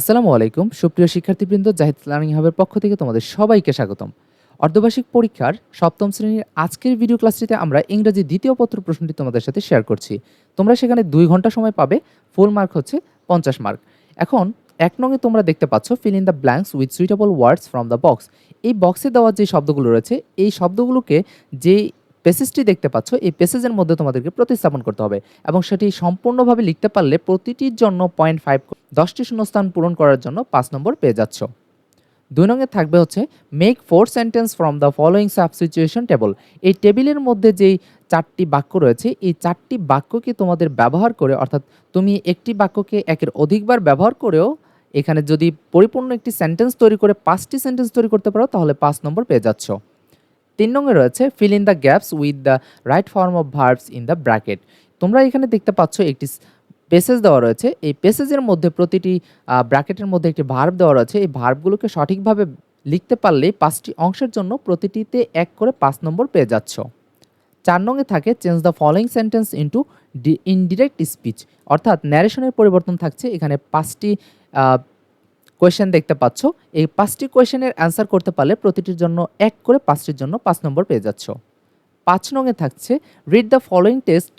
আসসালামু আলাইকুম। সুপ্রিয় শিক্ষার্থীবৃন্দ, জাহিদ লার্নিং হাবের পক্ষ থেকে তোমাদের সবাইকে স্বাগতম। অর্ধবার্ষিক পরীক্ষার সপ্তম শ্রেণির আজকের ভিডিও ক্লাসটিতে আমরা ইংরেজি দ্বিতীয় পত্র প্রশ্নটি তোমাদের সাথে শেয়ার করছি। তোমরা সেখানে দুই ঘণ্টা সময় পাবে ফুল মার্ক হচ্ছে পঞ্চাশ মার্ক এখন, এক নঙে তোমরা দেখতে পাচ্ছ fill in the blanks with suitable words from the box এই বক্সে দেওয়া যে শব্দগুলো রয়েছে, এই শব্দগুলোকে যে পেসেজটি দেখতে পাচ্ছ, এই পেসেজের মধ্যে তোমাদেরকে প্রতিস্থাপন করতে হবে এবং সেটি সম্পূর্ণভাবে লিখতে পারলে প্রতিটির জন্য পয়েন্ট ফাইভ দশটি শূন্যস্থান পূরণ করার জন্য পাঁচ নম্বর পেয়ে যাচ্ছ। দুই নঙে থাকবে হচ্ছে make four sentences from the following substitution table এই টেবিলের মধ্যে যেই চারটি বাক্য রয়েছে, এই চারটি বাক্যকে তোমাদের ব্যবহার করে, অর্থাৎ তুমি একটি বাক্যকে একের অধিকবার ব্যবহার করেও এখানে যদি পরিপূর্ণ একটি সেন্টেন্স তৈরি করে, পাঁচটি সেন্টেন্স তৈরি করতে পারো, তাহলে পাঁচ নম্বর পেয়ে যাচ্ছ। তিন নঙে রয়েছে fill in the gaps with the right form of verbs in the bracket তোমরা এখানে দেখতে পাচ্ছ একটি পেসেজ দেওয়া রয়েছে। এই পেসেজের মধ্যে প্রতিটি ব্র্যাকেটের মধ্যে একটি ভার্ব দেওয়া রয়েছে। এই ভার্বগুলোকে সঠিকভাবে লিখতে পারলেই পাঁচটি অংশের জন্য প্রতিটিতে এক করে পাঁচ নম্বর পেয়ে যাচ্ছ। চার নঙে থাকে change the following sentence into indirect speech অর্থাৎ ন্যারেশনের পরিবর্তন থাকছে। এখানে পাঁচটি কোয়েশ্চেন দেখতে পাচ্ছ। এই পাঁচটি কোয়েশ্চেনের অ্যান্সার করতে পারলে প্রতিটির জন্য এক করে পাঁচটির জন্য পাঁচ নম্বর পেয়ে যাচ্ছ। পাঁচ নঙে থাকছে read the following test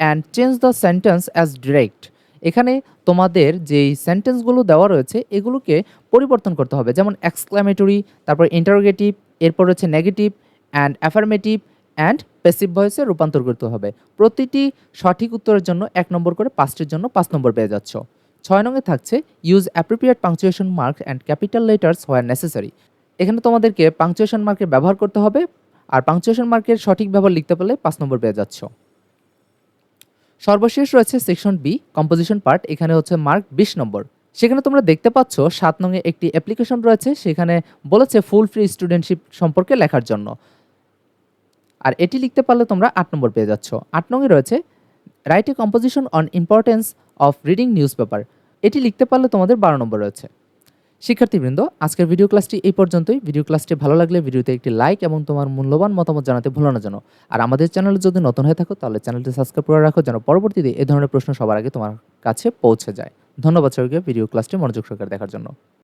and change the sentence as direct এখানে তোমাদের যেই সেন্টেন্সগুলো দেওয়া রয়েছে, এগুলোকে পরিবর্তন করতে হবে। যেমন এক্সক্লামেটরি তারপর ইন্টারোগেটিভ এরপর হচ্ছে negative and affirmative and passive ভয়েসে রূপান্তর করতে হবে। প্রতিটি সঠিক উত্তরের জন্য এক নম্বর করে পাঁচটির জন্য পাঁচ নম্বর পেয়ে যাচ্ছ। ছয় নঙে থাকছে use appropriate punctuation mark and capital letters where necessary এখানে তোমাদেরকে পাংচুয়েশন মার্কের ব্যবহার করতে হবে, আর পাংচুয়েশন মার্কের সঠিক ব্যবহার লিখতে পারলে পাঁচ নম্বর পেয়ে যাচ্ছ। সর্বশেষ রয়েছে সেকশন বি কম্পোজিশন পার্ট এখানে হচ্ছে মার্ক বিশ নম্বর। সেখানে তোমরা দেখতে পাচ্ছ সাত নঙে একটি অ্যাপ্লিকেশন রয়েছে, সেখানে বলেছে ফুল ফ্রি স্টুডেন্টশিপ সম্পর্কে লেখার জন্য। আর এটি লিখতে পারলে তোমরা আট নম্বর পেয়ে যাচ্ছ। আট নঙে রয়েছে write a composition on importance of reading newspaper এটি লিখতে পারলে তোমাদের বারো নম্বর রয়েছে। শিক্ষার্থীবৃন্দ, আজকের ভিডিও ক্লাসটি এই পর্যন্তই। ভিডিও ক্লাসটি ভালো লাগলে ভিডিওতে একটি লাইক এবং তোমার মূল্যবান মতামত জানাতে ভুলো না যেন। আর আমাদের চ্যানেলে যদি নতুন হয়ে থাকো, তাহলে চ্যানেলটি সাবস্ক্রাইব করে রাখো যেন পরবর্তীতে এ ধরনের প্রশ্ন সবার আগে তোমার কাছে পৌঁছে যায়। ধন্যবাদ সবাইকে ভিডিও ক্লাসটি মনোযোগ সহকারে দেখার জন্য।